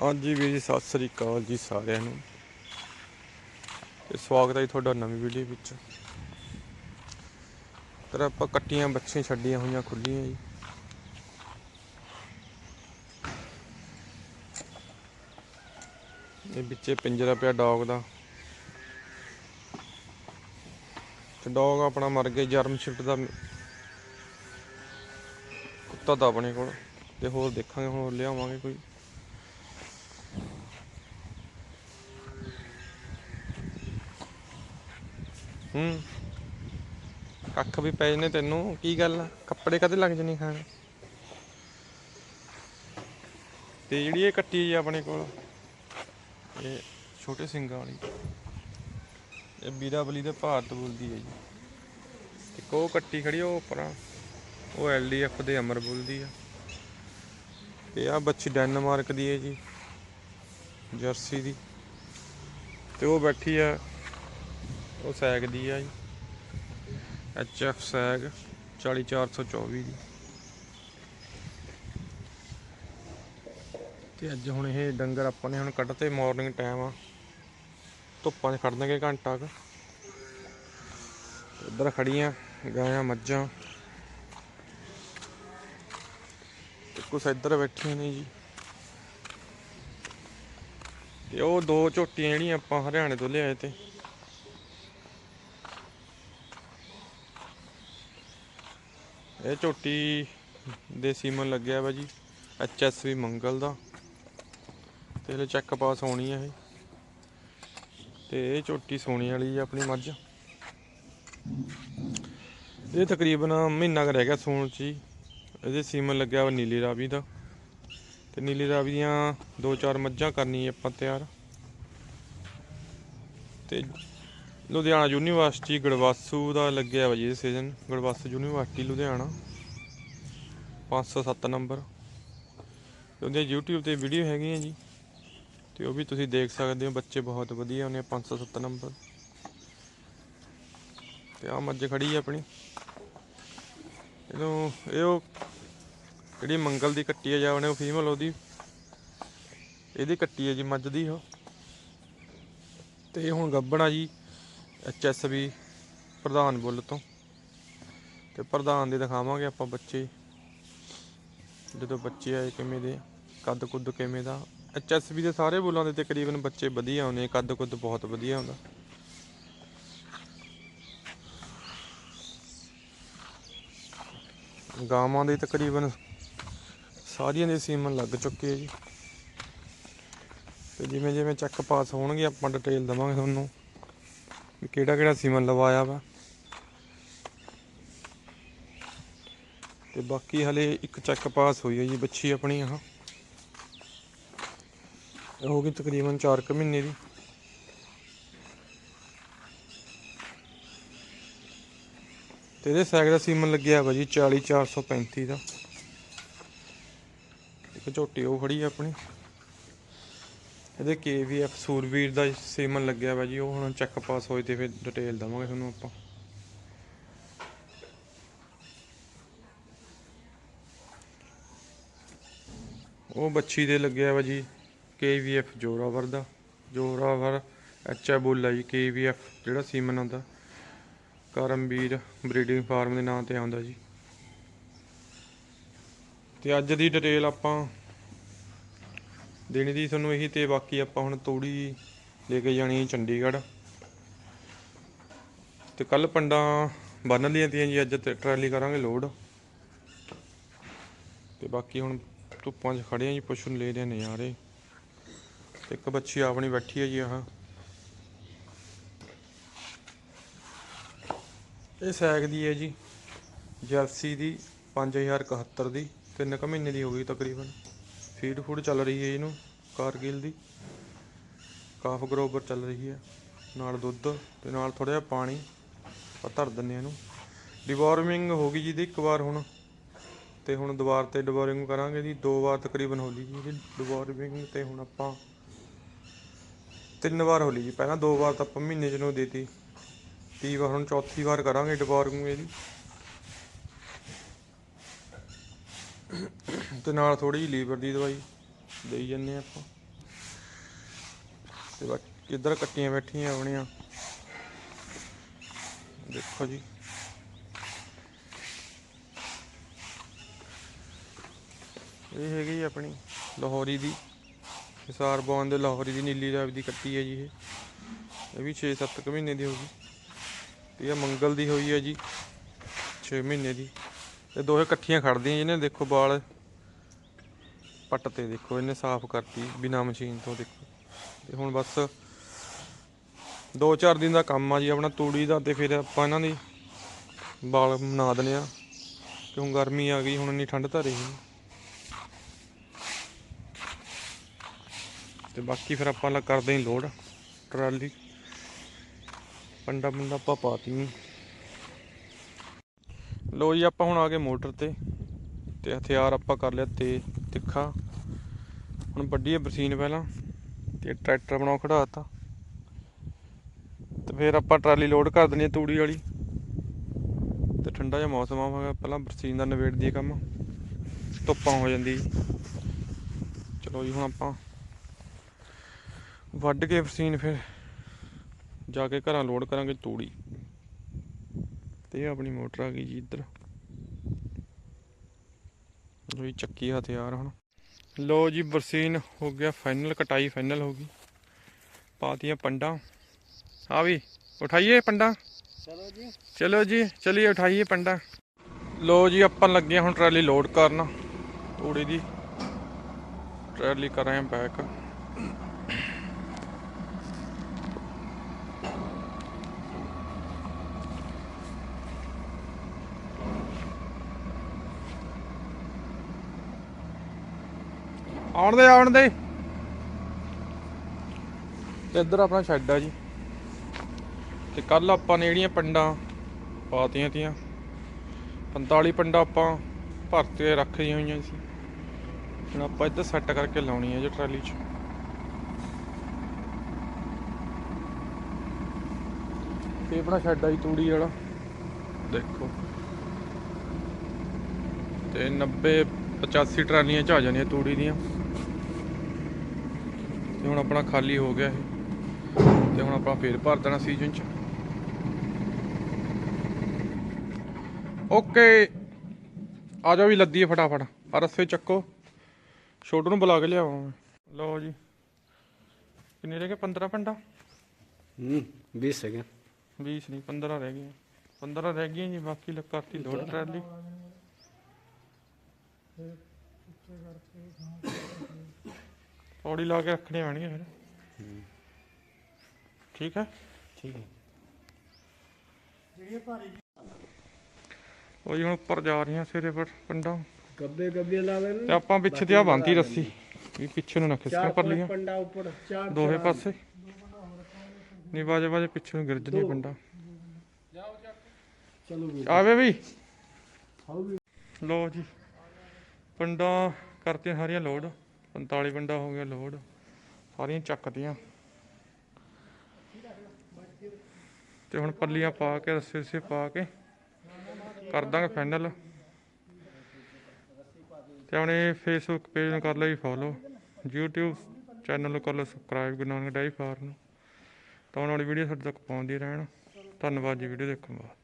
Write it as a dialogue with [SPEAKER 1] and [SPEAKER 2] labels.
[SPEAKER 1] ਹਾਂਜੀ ਵੀਰ ਜੀ, ਸਤਿ ਸ੍ਰੀ ਅਕਾਲ ਜੀ ਸਾਰਿਆਂ ਨੂੰ। ਤੇ ਸਵਾਗਤ ਹੈ ਜੀ ਤੁਹਾਡਾ ਨਵੀਂ ਵੀਡੀਓ ਵਿੱਚ। ਤਰ ਆਪਾਂ ਕੱਟੀਆਂ ਬੱਚੀਆਂ ਛੱਡੀਆਂ ਹੋਈਆਂ ਖੁੱਲੀਆਂ ਜੀ। ਇਹ ਵਿੱਚੇ ਪਿੰਜਰਾ ਪਿਆ ਡੌਗ ਦਾ। ਤੇ ਡੌਗ ਆਪਣਾ ਮਰ ਗਿਆ ਜਰਮ ਸ਼ਿਫਟ ਦਾ। ਕੁੱਤਾ ਤਾਂ ਆਪਣੇ ਕੋਲ। ਤੇ ਹੋਰ ਦੇਖਾਂਗੇ ਹੁਣ ਲਿਆਵਾਂਗੇ ਕੋਈ। ਹੂੰ। ਕੱਖ ਵੀ ਪੈ ਨੇ ਤੈਨੂੰ, ਕੀ ਗੱਲ ਆ? ਕੱਪੜੇ ਕਦੇ ਲੱਗ ਜਣੀ ਖਾਣ? ਤੇ ਜਿਹੜੀ ਇਹ ਕੱਟੀ ਜੀ ਆਪਣੇ ਕੋਲ, ਇਹ ਛੋਟੇ ਸਿੰਘਾਂ ਵਾਲੀ, ਇਹ ਵੀਰਾਬਲੀ ਦੇ ਭਾਰਤ ਬੋਲਦੀ ਹੈ ਜੀ। ਇੱਕ ਉਹ ਕੱਟੀ ਖੜੀ ਆ, ਉਹ ਪਰਾਂ, ਉਹ ਐਲਡੀਐਫ ਦੇ ਅਮਰ ਬੋਲਦੀ ਆ। ਤੇ ਆ ਬੱਚੀ ਡੈਨਮਾਰਕ ਦੀ ਹੈ ਜੀ, ਜਰਸੀ ਦੀ। ਤੇ ਉਹ ਬੈਠੀ ਆ ਉਹ ਸੈਗ ਦੀ ਆ ਜੀ। ਐਚ ਐਫ ਸੈਗ 40424 ਦੀ। ਤੇ ਅੱਜ ਹੁਣ ਇਹ ਡੰਗਰ ਆਪਾਂ ਨੇ ਹੁਣ ਕੱਢਤੇ ਮਾਰਨਿੰਗ ਟਾਈਮ ਆ। ਧੁੱਪਾਂ 'ਚ ਖੜ ਦਾਂਗੇ ਘੰਟਾ ਕੁ। ਇੱਧਰ ਖੜੀਆਂ ਗਾਇਆਂ ਮੱਝਾਂ। ਕੁਛ ਇੱਧਰ ਬੈਠੀਆਂ ਨੇ ਜੀ। ਤੇ ਉਹ ਦੋ ਝੋਟੀਆਂ ਜਿਹੜੀਆਂ ਆਪਾਂ ਹਰਿਆਣੇ ਤੋਂ ਲਿਆਏ ਤੇ। ਇਹ ਝੋਟੀ ਦੇ ਸੀਮਨ ਲੱਗਿਆ ਵਾ ਜੀ, ਐਚਐਸਵੀ ਮੰਗਲ ਦਾ। ਤੇ ਇਹ ਚੈੱਕ ਪਾਸ ਹੋਣੀ ਹੈ ਇਹ। ਤੇ ਇਹ ਝੋਟੀ ਸੋਣੀ ਵਾਲੀ ਆਪਣੀ ਮੱਝ। ਇਹ ਤਕਰੀਬਨ ਮਹੀਨਾ ਕੁ ਰਹਿ ਗਿਆ ਸੂਣ ਚ ਹੀ। ਇਹਦੇ ਸੀਮਨ ਲੱਗਿਆ ਵਾ ਨੀਲੀ ਰਾਵੀ ਦਾ। ਤੇ ਨੀਲੀ ਰਾਵੀ ਦੀਆਂ ਦੋ ਚਾਰ ਮੱਝਾਂ ਕਰਨੀ ਆਪਾਂ ਤਿਆਰ। ਤੇ ਲੁਧਿਆਣਾ ਯੂਨੀਵਰਸਿਟੀ ਗੜਵਾਸੂ ਦਾ ਲੱਗਿਆ ਵਾ ਜੀ ਇਹ season Gadvasu university, Ludhiana. 507 number. ਤੇ ਉਹਦੇ YouTube ਤੇ ਵੀਡੀਓ ਹੈਗੀਆਂ ਜੀ। ਤੇ ਉਹ ਵੀ ਤੁਸੀਂ ਦੇਖ ਸਕਦੇ ਹੋ, ਬੱਚੇ ਬਹੁਤ ਵਧੀਆ ਉਹਨੇ 507 ਨੰਬਰ। ਤੇ ਆ ਮੱਝ ਖੜੀ ਹੈ ਆਪਣੀ। ਇਹਨੂੰ ਇਹ ਉਹ ਜਿਹੜੀ ਮੰਗਲ ਦੀ ਕੱਟੀ ਹੈ ਜਾਂ ਉਹਨੇ ਉਹ ਫੀਮੇਲ ਉਹਦੀ, ਇਹਦੀ ਕੱਟੀ ਹੈ ਜੀ, ਮੱਝ ਦੀ ਉਹ। ਤੇ ਇਹ ਹੁਣ ਗੱਬਣਾ ਜੀ। ਐਚਐਸਬੀ ਪ੍ਰਧਾਨ ਬੁੱਲ ਤੋਂ। ਤੇ ਪ੍ਰਧਾਨ ਦੇ ਦਿਖਾਵਾਂਗੇ ਆਪਾਂ ਬੱਚੇ। ਜਦੋਂ ਬੱਚੇ ਆਏ ਕਿਵੇਂ ਦੇ ਕੱਦ ਕੁੱਦ ਕਿਵੇਂ ਦਾ। ਐਚਐਸਬੀ ਦੇ ਸਾਰੇ ਬੁੱਲਾਂ ਦੇ ਤਕਰੀਬਨ ਬੱਚੇ ਵਧੀਆ ਆਉਂਦੇ ਕੱਦ ਕੁੱਦ ਬਹੁਤ ਵਧੀਆ ਹੁੰਦਾ। ਗਾਵਾਂ ਦੇ ਤਕਰੀਬਨ ਸਾਰੀਆਂ ਦੇ ਸੀਮਨ ਲੱਗ ਚੁੱਕੇ ਆ ਜੀ। ਤੇ ਜਿਵੇਂ ਜਿਵੇਂ ਚੈੱਕ ਪਾਸ ਹੋਣਗੇ, ਆਪਾਂ ਡਿਟੇਲ ਦਵਾਂਗੇ ਤੁਹਾਨੂੰ। ਵੀ ਕਿਹੜਾ ਕਿਹੜਾ ਸੀਮਨ ਲਵਾਇਆ ਵਾ। ਤੇ ਬਾਕੀ ਹਲੇ ਇੱਕ ਚੈੱਕ ਪਾਸ ਹੋਈ ਹੈ ਜੀ, ਬੱਚੀ ਆਪਣੀ ਆਹ। ਇਹ ਹੋ ਗਈ ਤਕਰੀਬਨ 4 ਕੁ ਮਹੀਨੇ ਦੀ। ਤੇ ਇਹਦੇ ਸੈਗ ਦਾ ਸੀਮਨ ਲੱਗਿਆ ਵਾ ਜੀ 40435 ਦਾ। ਇੱਕ ਝੋਟੀ ਉਹ ਖੜੀ ਆ ਆਪਣੀ। ਇਹਦੇ KVF ਸੂਰਵੀਰ ਦਾ ਸੀਮਨ ਲੱਗਿਆ ਵਾ ਜੀ, ਉਹ ਹੁਣ ਚੈੱਕ ਪਾਸ ਹੋਏ ਤੇ ਫਿਰ ਡਿਟੇਲ ਦਵਾਂਗੇ ਤੁਹਾਨੂੰ ਆਪਾਂ। ਉਹ ਬੱਚੀ ਦੇ ਲੱਗਿਆ ਵਾ ਜੀ, KVF ਜੋਰਾਵਰ ਦਾ। ਜੋਰਾਵਰ ਐਚਆ ਬੋਲਾ ਜੀ, KVF ਜਿਹੜਾ ਸੀਮਨ ਆਉਂਦਾ। ਕਰਮਵੀਰ ਬਰੀਡਿੰਗ ਫਾਰਮ ਦੇ ਨਾਂ ਤੇ ਆਉਂਦਾ ਜੀ। ਤੇ ਅੱਜ ਦੀ ਡਿਟੇਲ ਆਪਾਂ ਦੇਣੀ ਦੀ ਤੁਹਾਨੂੰ ਇਹੀ ਤੇ ਬਾਕੀ ਆਪਾਂ ਹੁਣ ਤੂੜੀ ਲੈ ਕੇ ਜਾਣੀ ਹੈ ਚੰਡੀਗੜ੍ਹ। ਤੇ ਕੱਲ ਪੰਡਾਂ ਬੰਨ ਲਈਆਂ ਤੀਆਂ ਜੀ, ਅੱਜ ਤੇ ਟਰਾਲੀ ਕਰਾਂਗੇ ਲੋਡ। ਤੇ ਬਾਕੀ ਹੁਣ ਧੁੱਪਾਂ 'ਚ ਖੜੇ ਆ ਜੀ, ਪਸ਼ੂ ਲੈ ਰਹੇ ਨਜ਼ਾਰੇ। ਤੇ ਇੱਕ ਬੱਚੀ ਆਪਣੀ ਬੈਠੀ ਹੈ ਜੀ ਆਹ। ਇਹ ਸੈਗ ਦੀ ਹੈ ਜੀ, ਜਰਸੀ ਦੀ 5071 ਦੀ, ਤਿੰਨ ਕੁ ਮਹੀਨੇ ਦੀ ਹੋ ਗਈ ਤਕਰੀਬਨ। ਫੀਡ ਫੂਡ ਚੱਲ ਰਹੀ ਹੈ ਇਹਨੂੰ, ਕਾਰਗਿਲ ਦੀ। ਕਾਫ ਗਰੋਵਰ ਚੱਲ ਰਹੀ ਹੈ, ਨਾਲ ਦੁੱਧ ਤੇ ਨਾਲ ਥੋੜਾ ਜਿਹਾ ਪਾਣੀ। ਆ ਧਰ ਦਿੰਨੇ ਇਹਨੂੰ। ਡਿਵੋਰਮਿੰਗ ਹੋ ਗਈ ਜੀ ਦੀ ਇੱਕ ਵਾਰ ਹੁਣ। ਤੇ ਹੁਣ ਦੁਬਾਰ ਤੇ ਡਿਵੋਰਮਿੰਗ ਕਰਾਂਗੇ ਜੀ, ਦੋ ਵਾਰ ਤਕਰੀਬਨ ਹੋ ਲਈ ਜੀ ਇਹਦੀ ਡਿਵੋਰਮਿੰਗ ਤੇ ਹੁਣ ਆਪਾਂ ਤਿੰਨ ਵਾਰ ਹੋ ਲਈ ਜੀ। ਪਹਿਲਾਂ ਦੋ ਵਾਰ ਤਾਂ ਆਪਾਂ ਮਹੀਨੇ ਚ ਨੂੰ ਦੇਤੀ। ਤੀ ਵਾਰ, ਹੁਣ ਚੌਥੀ ਵਾਰ ਕਰਾਂਗੇ ਡਿਵੋਰਮਿੰਗ ਇਹਦੀ। ਤੇ ਨਾਲ ਥੋੜੀ ਜਿਹੀ ਲੀਵਰ ਦੀ ਦਵਾਈ ਦੇਈ ਜੰਨੇ ਆਪਾਂ। ਤੇ ਬਾਕੀ ਇੱਧਰ ਕੱਟੀਆਂ ਬੈਠੀਆਂ ਆਪਣੀਆਂ। ਦੇਖੋ ਜੀ। ਇਹ ਹੈਗੀ ਆਪਣੀ ਲਾਹੌਰੀ ਦੀ, ਹਿਸਾਰ ਬੌਨ ਦੇ ਲਾਹੌਰੀ ਦੀ ਨੀਲੀ ਰਾਵੀ ਦੀ ਕੱਟੀ ਹੈ ਜੀ ਇਹ। ਇਹ ਵੀ 6-7 ਕੁ ਮਹੀਨੇ ਦੀ ਹੋਊਗੀ। ਤੇ ਇਹ ਮੰਗਲ ਦੀ ਹੋਈ ਹੈ ਜੀ 6 ਮਹੀਨੇ ਦੀ। ਇਹ ਦੋਹੇ ਇਕੱਠੀਆਂ ਖੜਦੀਆਂ ਜਿਹਨੇ, ਦੇਖੋ ਵਾਲ। ਪੱਟ ਤੇ ਦੇਖੋ, ਇਹਨੇ ਸਾਫ਼ ਕਰਤੀ, ਬਿਨਾ ਮਸ਼ੀਨ ਤੋਂ ਦੇਖੋ। ਤੇ ਹੁਣ ਬਸ 2-4 ਦਿਨ ਦਾ ਕੰਮ ਆ ਜੀ, ਆਪਣਾ ਤੂੜੀ ਦਾ ਤੇ ਫਿਰ ਆਪਾਂ ਇਹਨਾਂ ਦੀ ਵਾਲ ਬਣਾ ਦਨੇ ਆ ਕਿਉਂ ਗਰਮੀ ਆ ਗਈ, ਹੁਣ ਇੰਨੀ ਠੰਡ ਤਾਂ ਰਹੀ ਤੇ ਬਾਕੀ ਫਿਰ ਆਪਾਂ ਲਾ ਕਰਦੇ ਹਾਂ ਲੋਡ, ਟਰਾਲੀ। ਪੰਡਾ ਪੰਡਾ ਆਪਾਂ ਪਾਤੀ ਲੋ ਜੀ, ਆਪਾਂ ਹੁਣ ਆ ਗਏ ਮੋਟਰ ਤੇ ਤੇ ਹਥਿਆਰ ਆਪਾਂ ਕਰ ਲਿਆ ਤੇ ਤਿੱਖਾ। ਹੁਣ ਵੱਡੀ ਬਰਸੀਨ ਪਹਿਲਾਂ ਤੇ ਟਰੈਕਟਰ ਬਣਾਉ ਖੜਾਤਾ। ਤੇ ਫਿਰ ਆਪਾਂ ਟਰਾਲੀ ਲੋਡ ਕਰ ਦੇਣੀ ਆ ਤੂੜੀ ਵਾਲੀ। ਤੇ ਠੰਡਾ ਜਿਹਾ ਮੌਸਮ ਆ ਹੋਇਆ ਪਹਿਲਾਂ ਬਰਸੀਨ ਦਾ ਨਵੇੜ ਦੀ ਕੰਮ। ਧੁੱਪਾਂ ਹੋ ਜਾਂਦੀ। ਚਲੋ ਜੀ, ਹੁਣ ਆਪਾਂ ਵੱਢ ਕੇ ਬਰਸੀਨ ਫਿਰ ਜਾ ਕੇ ਘਰਾਂ ਲੋਡ ਕਰਾਂਗੇ ਤੂੜੀ। ਤੇ ਆਪਣੀ ਮੋਟਰ ਆ ਗਈ ਜੀ ਇੱਧਰ। ਲੋ ਜੀ ਚੱਕੀ ਹਥਿਆਰ ਹੁਣ। ਲੋ ਜੀ ਬਰਸੀਨ ਹੋ ਗਿਆ ਫਾਈਨਲ ਕਟਾਈ ਫਾਈਨਲ ਹੋ ਗਈ। ਪਾਤੀਆਂ ਪੰਡਾਂ। ਆ ਵੀ ਉਠਾਈਏ ਪੰਡਾਂ?
[SPEAKER 2] ਚਲੋ ਜੀ।
[SPEAKER 1] ਚਲੋ ਜੀ ਚਲਿਏ ਉਠਾਈਏ ਪੰਡਾਂ। ਲੋ ਜੀ ਆਪਾਂ ਲੱਗੇ ਹੁਣ ਟਰਾਲੀ ਲੋਡ ਕਰਨ। ਤੂੜੀ ਦੀ ਟਰਾਲੀ ਕਰਾਂ ਬੈਕ ਆਉਣ ਦੇ ਆਉਣ ਦੇ। ਤੇ ਇੱਧਰ ਆਪਣਾ ਸ਼ੈੱਡ ਆ ਜੀ। ਤੇ ਕੱਲ ਆਪਾਂ ਨੇ ਜਿਹੜੀਆਂ ਪੰਡਾਂ ਪਾਤੀਆਂ ਤੀਆਂ 45 ਪੰਡਾਂ ਆਪਾਂ ਭਰ ਕੇ ਰੱਖੀਆਂ ਹੋਈਆਂ ਸੀ ਹੁਣ ਆਪਾਂ ਇੱਧਰ ਸੈੱਟ ਕਰਕੇ ਲਾਉਣੀ ਹੈ ਜੀ ਟਰਾਲੀ 'ਚ। ਤੇ ਆਪਣਾ ਸ਼ੈੱਡ ਆ ਜੀ, ਤੂੜੀ ਵਾਲਾ। ਦੇਖੋ। ਤੇ 90 85 ਟਰਾਲੀਆਂ ਚ ਆ ਜਾਣੀਆਂ ਤੂੜੀ ਦੀਆਂ। ਤੇ ਹੁਣ ਆਪਣਾ ਖਾਲੀ ਹੋ ਗਿਆ ਇਹ। ਤੇ ਹੁਣ ਆਪਾਂ ਫੇਰ ਭਰ ਦੇਣਾ ਸੀਜ਼ਨ ਚ। ਓਕੇ ਆ ਜਾਓ ਵੀ ਲੱਦੀਏ ਫਟਾਫਟ। ਆ ਰਸੇ ਚੱਕੋ। ਛੋਟੂ ਨੂੰ ਬੁਲਾ ਕੇ ਲਿਆਵਾਂ ਮੈਂ। ਲਓ ਜੀ। ਕਿੰਨੇ ਰਹਿ ਗਏ? 15 ਪਿੰਡਾ?
[SPEAKER 2] ਹੂੰ 20 ਰਹਿ ਗਏ
[SPEAKER 1] 20 ਨਹੀਂ 15 ਰਹਿ ਗਏ 15 ਰਹਿ ਗਈਆਂ ਜੀ ਬਾਕੀ ਲੱਕਾਤੀ ਲੋਡ ਟਰਾਲੀ। ਪੌੜੀ ਲਾ ਕੇ ਰੱਖਣੀ ਪੈਣੀ ਫਿਰ। ਠੀਕ ਹੈ?
[SPEAKER 2] ਠੀਕ ਹੈ।
[SPEAKER 1] ਉਹ ਜੀ ਹੁਣ ਉੱਪਰ ਜਾ ਰਹੀਆਂ ਸਿਰੇ ਪਰ ਪੰਡਾ।
[SPEAKER 2] ਗੱਬੇ ਗੱਬੇ ਲਾਵੇ
[SPEAKER 1] ਤੇ ਆਪਾਂ ਪਿੱਛੇ ਤੇ ਆ ਬੰਨਤੀ ਰੱਸੀ। ਵੀ ਪਿੱਛੇ ਨੂੰ ਨਾ ਖਿਸਕਣ ਪਰ ਲੀਆਂ
[SPEAKER 2] ਪੰਡਾ ਉੱਪਰ ਚਾਰ
[SPEAKER 1] ਦੋਹੇ ਪਾਸੇ। ਨੀ ਵਾਜੇ ਵਾਜੇ ਪਿੱਛੇ ਨੂੰ ਗਿਰ ਜਣੀ ਪੰਡਾ। ਆਵੇ ਵੀ। ਲੋ ਜੀ। ਪੰਡਾ ਕਰਤੇ ਸਾਰੀਆਂ ਲੋਡ। 45 ਪੰਡਾ ਹੋ ਗਿਆ ਲੋਡ, ਸਾਰੀਆਂ ਚੱਕਦੀਆਂ ਤੇ ਹੁਣ ਪੱਲੀਆਂ ਪਾ ਕੇ, ਰੱਸੇ ਰੱਸੇ ਪਾ ਕੇ ਕਰ ਦਾਂਗੇ ਫਾਈਨਲ ਤੇ ਆਪਣੇ ਫੇਸਬੁੱਕ ਪੇਜ ਨੂੰ ਕਰ ਲਓ ਜੀ ਫੋਲੋ YouTube ਚੈਨਲ ਨੂੰ ਕਰ ਲਓ subscribe Guru Nanak dairy farm ਨੂੰ। ਤਾਂ ਆਉਣ ਵਾਲੀ ਵੀਡੀਓ ਸਾਡੇ ਤੱਕ ਪਹੁੰਚਦੀ ਰਹਿਣ। ਧੰਨਵਾਦ ਜੀ ਵੀਡੀਓ ਦੇਖਣ ਵਾਸਤੇ।